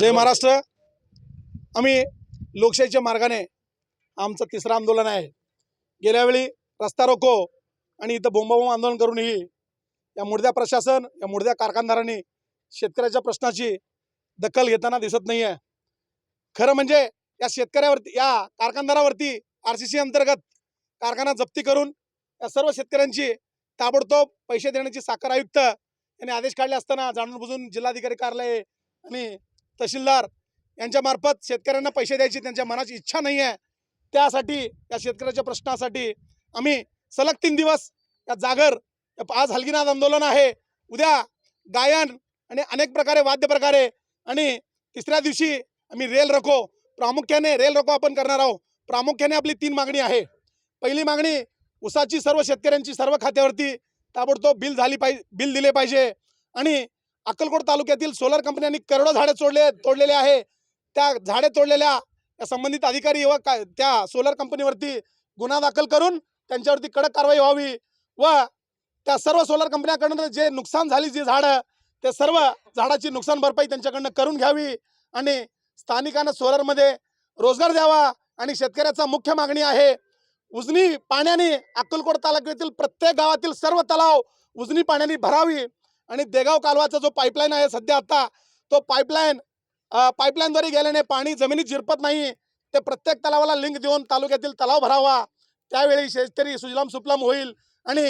जय महाराष्ट्र. आम्ही लोकशाहीच्या मार्गाने आमचं तिसरं आंदोलन आहे. गेल्या वेळी रस्ता रोको आणि इथं बोंबाबोंब आंदोलन करूनही या मुर्द्या प्रशासन या मुर्द्या कारखानदारांनी शेतकऱ्याच्या प्रश्नाची दखल घेताना दिसत नाही आहे खरं म्हणजे या शेतकऱ्यावरती या कारखानदारावरती आर सी सी अंतर्गत कारखाना जप्ती करून या सर्व शेतकऱ्यांची ताबडतोब पैसे देण्याची साखर आयुक्त यांनी आदेश काढले असताना जाणून बुजून जिल्हाधिकारी कार्यालय आणि तहसीलदार यांच्यामार्फत शेतकऱ्यांना पैसे द्यायची त्यांच्या मनाची इच्छा नाही आहे त्यासाठी या शेतकऱ्याच्या प्रश्नासाठी आम्ही सलग तीन दिवस या जागर आज हलगीनाथ आंदोलन आहे. उद्या गायन आणि अनेक प्रकारे वाद्य प्रकारे आणि तिसऱ्या दिवशी आम्ही रेल रखो प्रामुख्याने रेल रको आपण करणार आहोत. प्रामुख्याने आपली तीन मागणी आहे. पहिली मागणी उसाची सर्व शेतकऱ्यांची सर्व खात्यावरती ताबडतोब बिल झाली पाहिजे बिल दिले पाहिजे आणि अक्कलकोट तालुक्यातील सोलर कंपन्यांनी करोडो झाडे तोडले तोडलेले आहे. त्या झाडे तोडलेल्या संबंधित अधिकारी व त्या सोलर कंपनीवरती गुन्हा दाखल करून त्यांच्यावरती कडक कारवाई व्हावी व त्या सर्व सोलर कंपन्याकडनं जे नुकसान झाली जी झाडं ते सर्व झाडाची नुकसान भरपाई त्यांच्याकडनं करून घ्यावी आणि स्थानिकांना सोलरमध्ये रोजगार द्यावा आणि शेतकऱ्याचा मुख्य मागणी आहे. उजनी पाण्याने अक्कलकोट तालुक्यातील प्रत्येक गावातील सर्व तलाव उजनी पाण्याने भरावी. आणि देगाव कालवाचा जो पाईपलाईन आहे सध्या आता तो पाईपलाईन पाईपलाईनद्वारे गेल्याने पाणी जमिनीत झिरपत नाही. ते प्रत्येक तलावाला लिंक देऊन तालुक्यातील तलाव भरावा. त्यावेळी शेतकरी सुजलाम सुफलाम होईल. आणि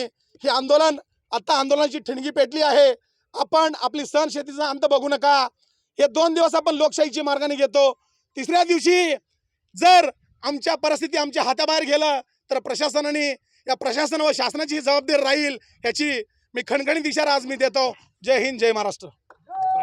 हे आंदोलन आत्ता आंदोलनाची ठिणगी पेटली आहे. आपण आपली सण शेतीचा अंत बघू नका. हे दोन दिवस आपण लोकशाहीची मार्गाने घेतो. तिसऱ्या दिवशी जर आमच्या परिस्थिती आमच्या हाताबाहेर गेलं तर प्रशासनाने या प्रशासन व शासनाची जबाबदारी राहील ह्याची मी खणखणी दिशा आज मी देतो. जय हिंद जय महाराष्ट्र.